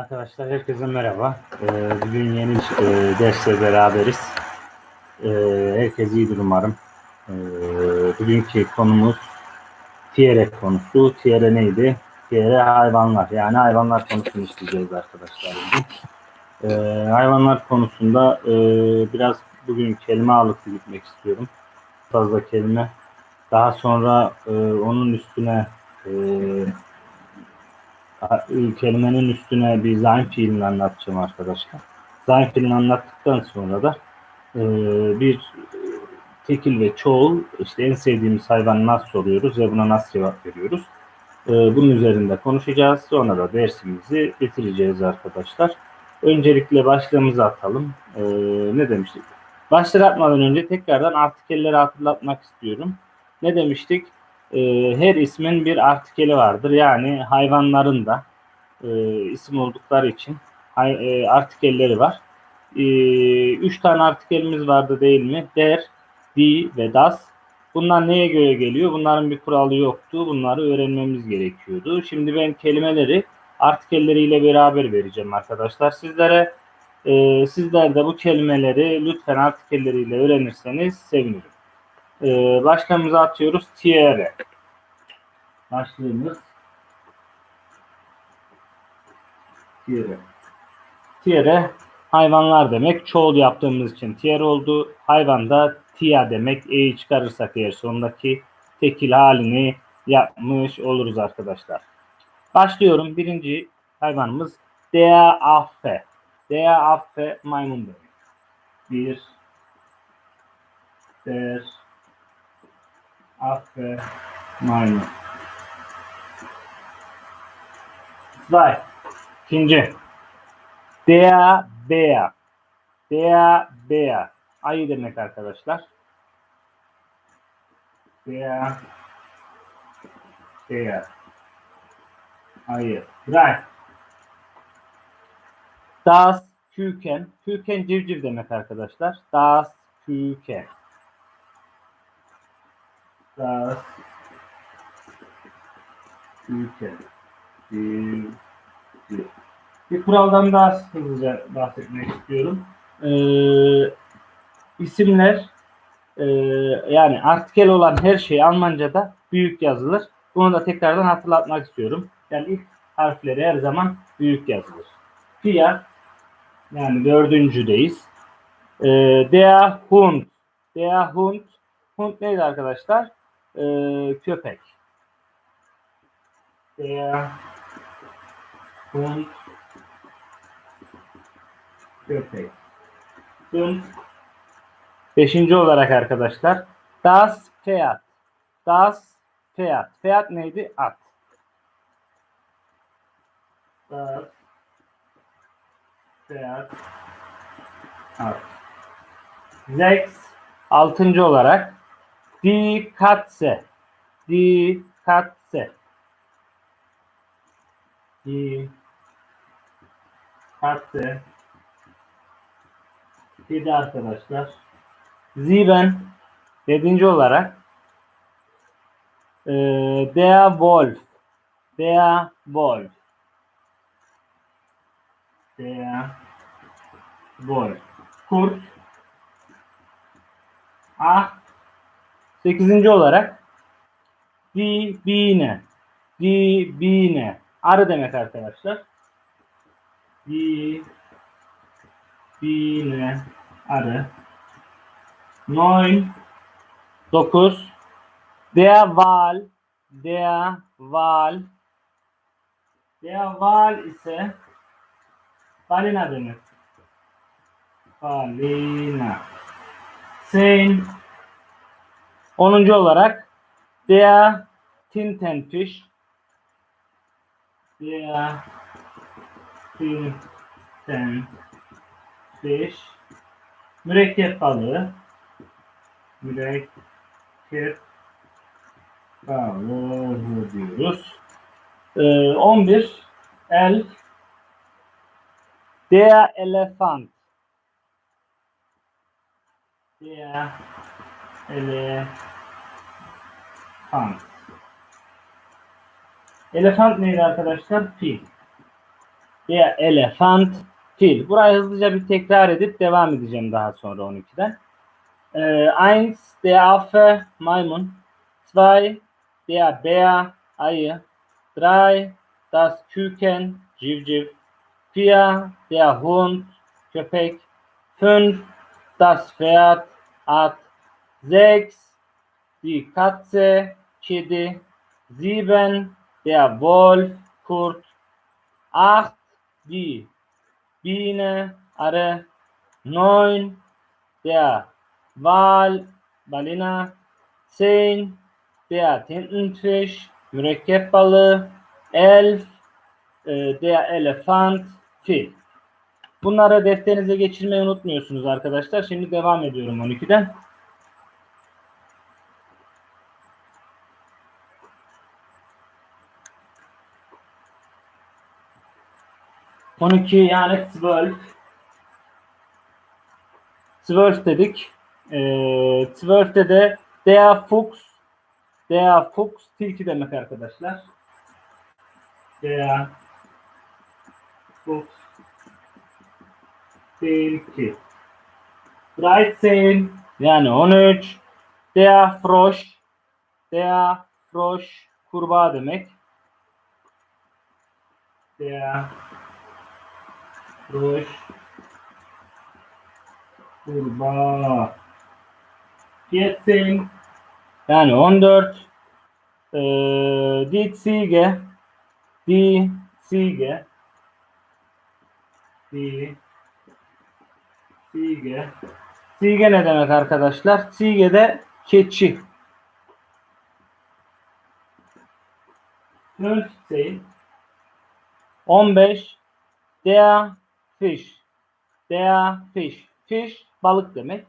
Arkadaşlar herkese merhaba. Ee, bugün yeni bir e, dersle beraberiz. Ee, herkes iyidir umarım. Ee, bugünkü konumuz tiyere konusu. Tiyere neydi? Tiyere hayvanlar. Yani hayvanlar konusunu işleyeceğiz arkadaşlar. Ee, hayvanlar konusunda e, biraz bugün kelime ağırlıklı gitmek istiyorum. Fazla kelime. Daha sonra e, onun üstüne e, kelimenin üstüne bir zayn fiilini anlatacağım arkadaşlar. Zayn fiilini anlattıktan sonra da e, bir tekil ve çoğul işte en sevdiğimiz hayvan nasıl soruyoruz ve buna nasıl cevap veriyoruz. E, bunun üzerinde konuşacağız. Sonra da dersimizi bitireceğiz arkadaşlar. Öncelikle başlığımızı atalım. E, ne demiştik? Başlık atmadan önce tekrardan artikelleri hatırlatmak istiyorum. Ne demiştik? E, her ismin bir artikeli vardır. Yani hayvanların da e, isim oldukları için hay, e, artikelleri var. E, üç tane artikelimiz vardı değil mi? Der, di ve das. Bunlar neye göre geliyor? Bunların bir kuralı yoktu. Bunları öğrenmemiz gerekiyordu. Şimdi ben kelimeleri artikelleriyle beraber vereceğim arkadaşlar. Sizlere e, sizler de bu kelimeleri lütfen artikelleriyle öğrenirseniz sevinirim. Ee, başlığımızı atıyoruz. Tiere. Başlığımız Tiere. Tiere hayvanlar demek. Çoğul yaptığımız için tiere oldu. Hayvan da tia demek. E'yi çıkarırsak eğer sondaki tekil halini yapmış oluruz arkadaşlar. Başlıyorum. Birinci hayvanımız Dea affe. Dea affe maymun demek. Bir der Affe maymun. Zwei. İkinci. Der Bär. Der Bär. Ayı demek arkadaşlar. Der Bär. Ayı. Drei. Das Küken. Küken civciv demek arkadaşlar. Das Küken. Das. Bir kuraldan daha hızlıca bahsetmek istiyorum. Ee, isimler e, yani artikel olan her şey Almanca'da büyük yazılır. Bunu da tekrardan hatırlatmak istiyorum. Yani ilk harfleri her zaman büyük yazılır. Pia yani dördüncüdeyiz. Ee, der Hund. Der Hund. Hund neydi arkadaşlar? Ee, köpek. Der Hund köpek. Hund. Beşinci olarak arkadaşlar. Das Pferd. Das Pferd. Pferd neydi? At. Das Pferd. At. Sechs. Altıncı olarak. Katze. Die Katze. Bir de arkadaşlar. Sieben. Yedinci olarak. E, der Wolf. Der Wolf. Der Wolf. Kurt. Ah. Sekizinci olarak. Die Biene. Arı demek arkadaşlar. Die Biene. Arı. Neun. Dokuz. Der Wal. Der Wal. Der Wal ise balina demek. Balina. Zehn. Onuncu olarak der Tintenfisch. Der Tintenfisch. Mürekkep balığı. Mürekkep balığı diyoruz. Ee, 11. El. Der Elefant. Der Elefant. Elefant neydi arkadaşlar? Fil. Der Elefant fil. Burayı hızlıca bir tekrar edip devam edeceğim daha sonra 12'den. Ee, eins der Affe maymun. Zwei der Bär ayı. Drei das Küken civciv. Vier der Hund köpek. Fünf das Pferd at. Sechs die Katze kedi. Sieben der Wolf kurt. Acht die Biene arı. Neun der Wal balina. Zehn der Tintenfisch mürekkep balığı. Elf e, der Elefant fil. Bunları defterinize geçirmeyi unutmuyorsunuz arkadaşlar. Şimdi devam ediyorum 12'den. On iki yani 12. 12 dedik. Ee, 12'de de der Fuchs der Fuchs tilki demek arkadaşlar. Der Fuchs tilki. 13 yani 13. Der Frosch der Frosch kurbağa demek. Der Frosch kurbağa. 14 yani 14 ee, die Ziege die Ziege die Ziege Ziege ne demek arkadaşlar? Ziege de keçi. 15 15 der Fisch der Fisch Fisch balık demek.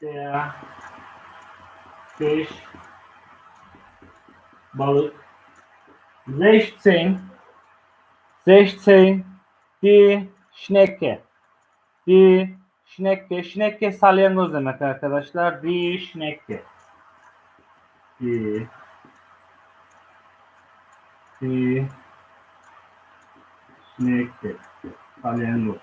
Der Fisch balık. 16 16 die Schnecke die Schnecke Schnecke salyangoz demek arkadaşlar. Die Schnecke die die Schnecke salyangoz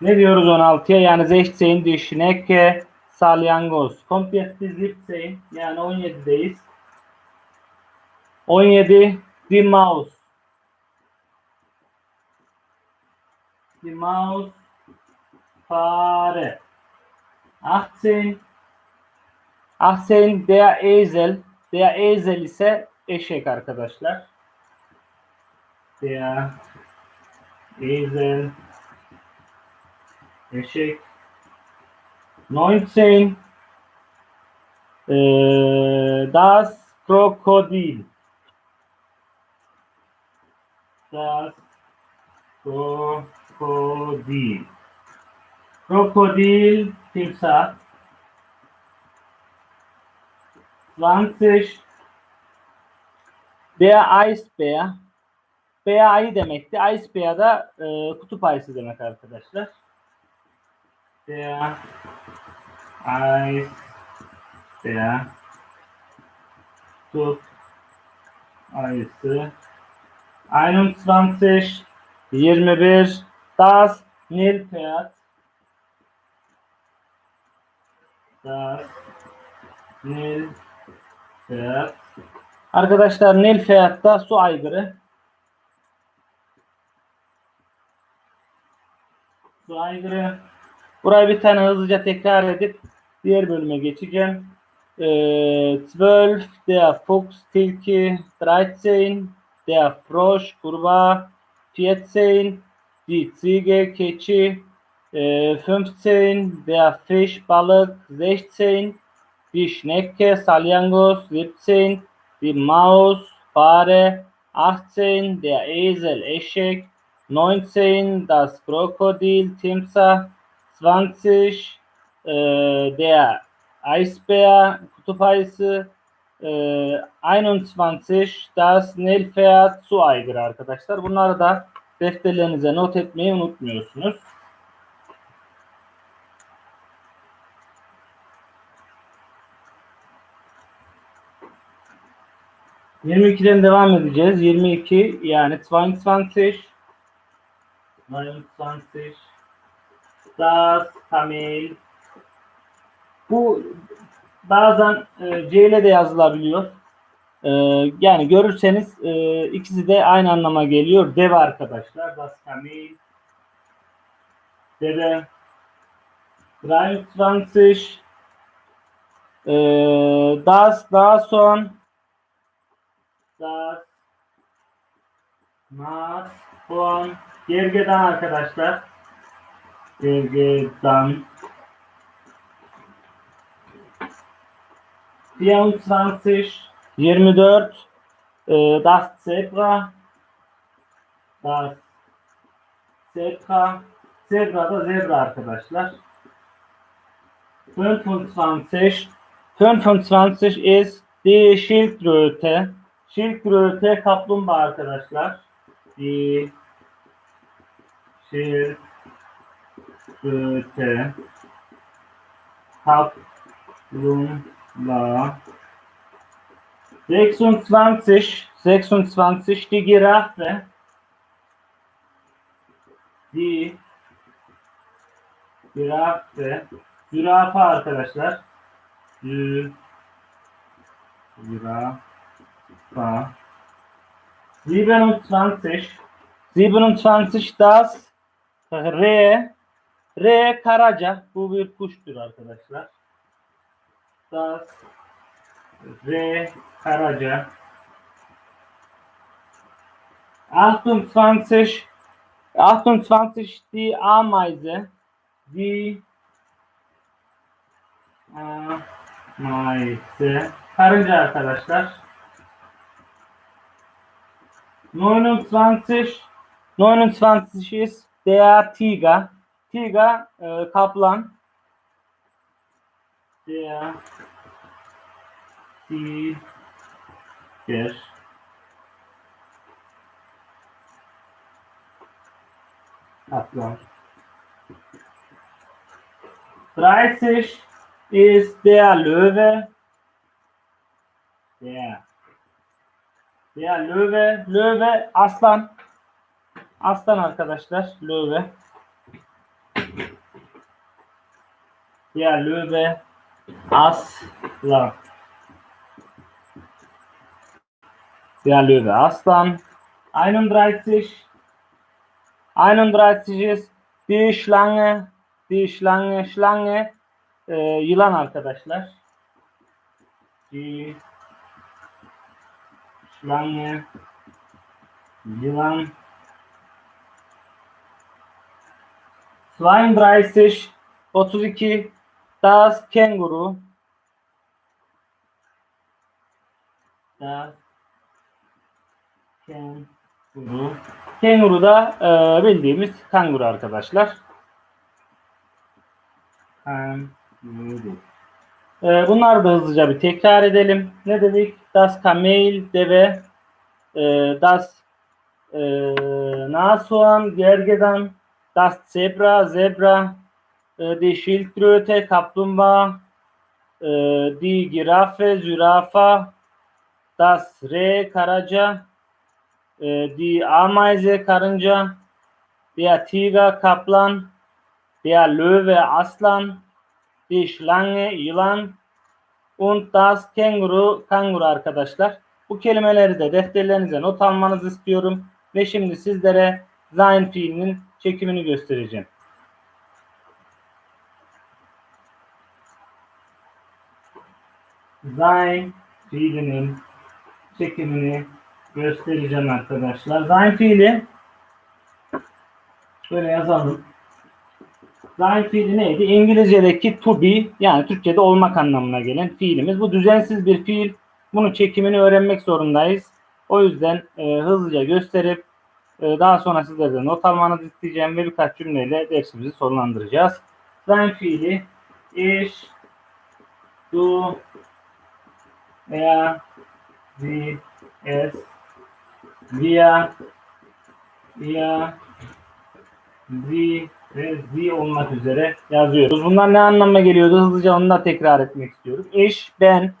Ne diyoruz 16'ya? Yani 16 die Schnecke salyangoz. Komplett 17 yani 17'deyiz. 17 die Maus. Die Maus fare. 18 18 der Esel. Der Esel ise eşek arkadaşlar. Der Esel eşek. 19 äh, das Krokodil. Das Krokodil. Krokodil timsah. 20 Der Eisbär. Bea ayı demekti. Eisbär da e, kutup ayısı demek arkadaşlar. Der Eisbär. Kutup ayısı. 21 21 Das Nilpferd. Das Nilpferd. Arkadaşlar Nilpferd da su aygırı. Aygırı. Burayı bir tane hızlıca tekrar edip diğer bölüme geçeceğim. Ee, 12 der Fuchs, Tilki, 13 der Frosch, kurbağa, 14 die Ziege, keçi, e, 15 der Fisch, balık, 16 die Schnecke, salyangoz, 17 die Maus, fare, 18 der Esel, eşek, 19 das Krokodil, Timsah, 20 e, der Eisbär, kutup ayısı, e, 21 das Nilpferd, su aygırı arkadaşlar. Bunları da defterlerinize not etmeyi unutmuyorsunuz. 22'den devam edeceğiz. 22 yani 22 22 Das Kamel bu bazen e, C ile de yazılabiliyor. E, yani görürseniz e, ikisi de aynı anlama geliyor. Deve arkadaşlar. Das Kamel Deve 23 e, Das daha Das Mas Von Gergedan arkadaşlar. Gergedan 24 24 e, Das Zebra Das Zebra Zebra da zebra arkadaşlar. 25 25 is die Schildkröte. Schildkröte kaplumbağa arkadaşlar. Die Schildkröte kaplumbağa 26 26 die Giraffe. Die Giraffe. Zürafa arkadaşlar. Zü Zürafa 27 27 das R R karaca. Bu bir kuştur arkadaşlar. Das R karaca. 28 28 die Ameise die Ameise karınca arkadaşlar. 29 29 ist der Tiger Tiger e, kaplan der Tiger kaplan 30 ist der Löwe. Der. Der Löwe. Löwe aslan. Aslan arkadaşlar. Löwe. Der Löwe. Aslan. Der Löwe aslan. 31. 31 ist die Schlange. Die Schlange. Schlange. Ee, yılan arkadaşlar. Die Schlange. Yılan. 32 32 Das Känguru. Das Känguru. Kenguru da e, bildiğimiz kanguru arkadaşlar. Kanguru. E, bunları da hızlıca bir tekrar edelim. Ne dedik? Das Kamel, deve. E, das e, Nashorn, gergedan. Das Zebra, zebra. E, die Schildkröte, kaplumbağa. E, die Giraffe, zürafa. Das Reh, karaca. E, die Ameise, karınca. Der Tiger, kaplan. Der Löwe, aslan. Die Schlange, yılan. Und das Känguru, kanguru arkadaşlar. Bu kelimeleri de defterlerinize not almanızı istiyorum. Ve şimdi sizlere sein fiilinin çekimini göstereceğim. Sein fiilinin çekimini göstereceğim arkadaşlar. Sein fiili şöyle yazalım. Sein fiili neydi? İngilizce'deki to be yani Türkçe'de olmak anlamına gelen fiilimiz. Bu düzensiz bir fiil. Bunun çekimini öğrenmek zorundayız. O yüzden e, hızlıca gösterip daha sonra sizlerden not almanızı isteyeceğim ve birkaç cümleyle dersimizi sonlandıracağız. Sein fiili ich, du, er, sie, es, wir, ihr, sie ve sie olmak üzere yazıyoruz. Bunlar ne anlama geliyordu? Hızlıca onu da tekrar etmek istiyorum. Ich, ben,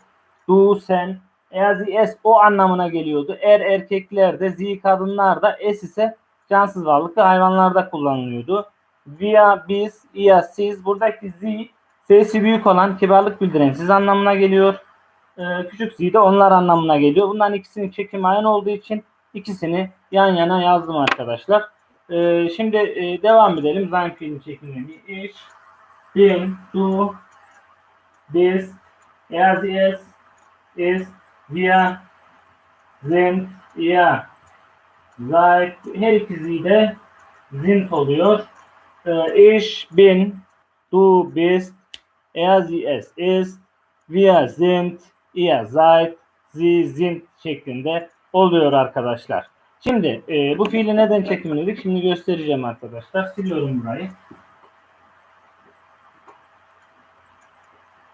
du, sen, Eğer o anlamına geliyordu. Er erkeklerde, zi kadınlarda, s ise cansız varlıklı hayvanlarda kullanılıyordu. Via, biz, ia, siz. Buradaki zi sesi büyük olan kibarlık bildiren siz anlamına geliyor. Ee, küçük zi de onlar anlamına geliyor. Bunların ikisinin çekimi aynı olduğu için ikisini yan yana yazdım arkadaşlar. Ee, şimdi e, devam edelim. Zayn fiilin çekimlerini. Ich bin, du, er, sie, es, ist, wir, sind, ihr, seid. Her ikisi de sind oluyor. Ee, ich bin, du bist, er, sie, es ist, wir sind, ihr seid, sie sind şeklinde oluyor arkadaşlar. Şimdi e, bu fiili neden çekimledik? Şimdi göstereceğim arkadaşlar. Siliyorum burayı.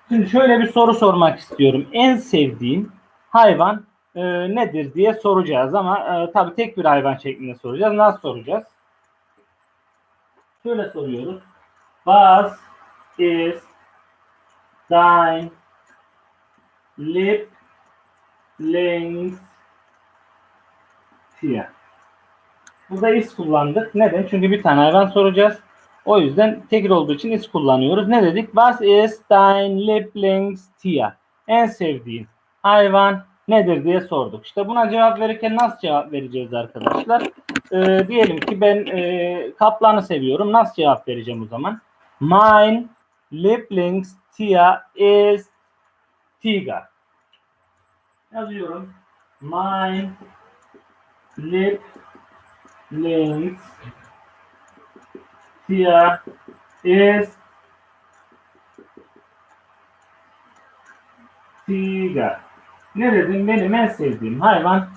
Şimdi şöyle bir soru sormak istiyorum. En sevdiğin hayvan e, nedir diye soracağız ama e, tabii tek bir hayvan şeklinde soracağız. Nasıl soracağız? Şöyle soruyoruz. Was is dein Lieblingstier? Burada is kullandık. Neden? Çünkü bir tane hayvan soracağız. O yüzden tekil olduğu için is kullanıyoruz. Ne dedik? Was is dein Lieblingstier? En sevdiğin hayvan nedir diye sorduk. İşte buna cevap verirken nasıl cevap vereceğiz arkadaşlar? Ee, diyelim ki ben e, kaplanı seviyorum. Nasıl cevap vereceğim o zaman? Mein Lieblingstier ist Tiger. Yazıyorum. Mein Lieblingstier ist Tiger. Ne dedim? Benim en sevdiğim hayvan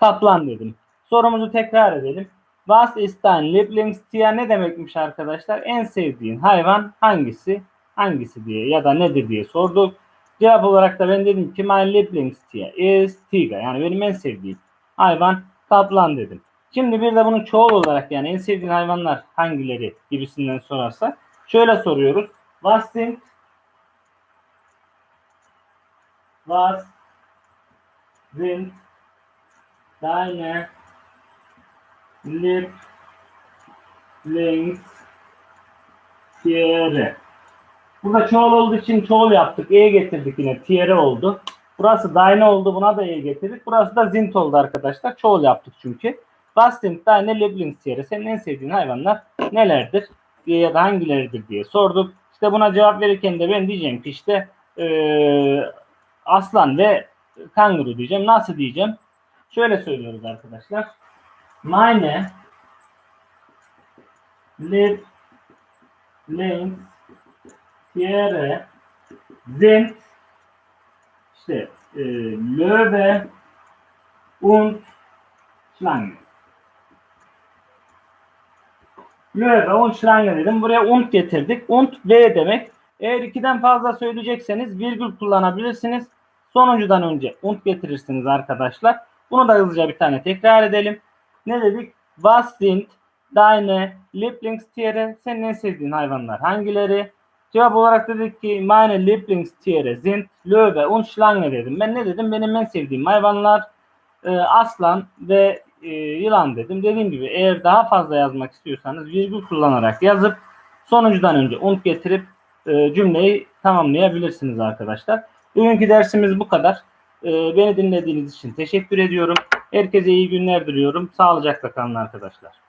kaplan dedim. Sorumuzu tekrar edelim. Was ist dein Lieblingstier ne demekmiş arkadaşlar? En sevdiğin hayvan hangisi? Hangisi diye ya da nedir diye sorduk. Cevap olarak da ben dedim ki my Lieblingstier is tiger. Yani benim en sevdiğim hayvan kaplan dedim. Şimdi bir de bunun çoğul olarak yani en sevdiğin hayvanlar hangileri gibisinden sorarsak şöyle soruyoruz. Was sind Was sind deine Lieblingstiere? Burada çoğul olduğu için çoğul yaptık. E getirdik yine. Tiere oldu. Burası deine oldu. Buna da E getirdik. Burası da zint oldu arkadaşlar. Çoğul yaptık çünkü. Was sind deine Lieblingstiere? Senin en sevdiğin hayvanlar nelerdir? Diye ya da hangileridir diye sorduk. İşte buna cevap verirken de ben diyeceğim ki işte ee, aslan ve kanguru diyeceğim. Nasıl diyeceğim? Şöyle söylüyoruz arkadaşlar. Meine Lieblingstiere sind işte e, Löwe und Schlange. Löwe und Schlange dedim. Buraya und getirdik. Und V demek. Eğer ikiden fazla söyleyecekseniz virgül kullanabilirsiniz. Sonuncudan önce und getirirsiniz arkadaşlar. Bunu da hızlıca bir tane tekrar edelim. Ne dedik? Was sind deine Lieblingstiere? Senin en sevdiğin hayvanlar hangileri? Cevap olarak dedik ki meine Lieblingstiere sind Löwe und Schlange dedim. Ben ne dedim? Benim en sevdiğim hayvanlar e, aslan ve e, yılan dedim. Dediğim gibi eğer daha fazla yazmak istiyorsanız virgül kullanarak yazıp sonuncudan önce und getirip e, cümleyi tamamlayabilirsiniz arkadaşlar. Bugünkü dersimiz bu kadar. E, beni dinlediğiniz için teşekkür ediyorum. Herkese iyi günler diliyorum. Sağlıcakla kalın arkadaşlar.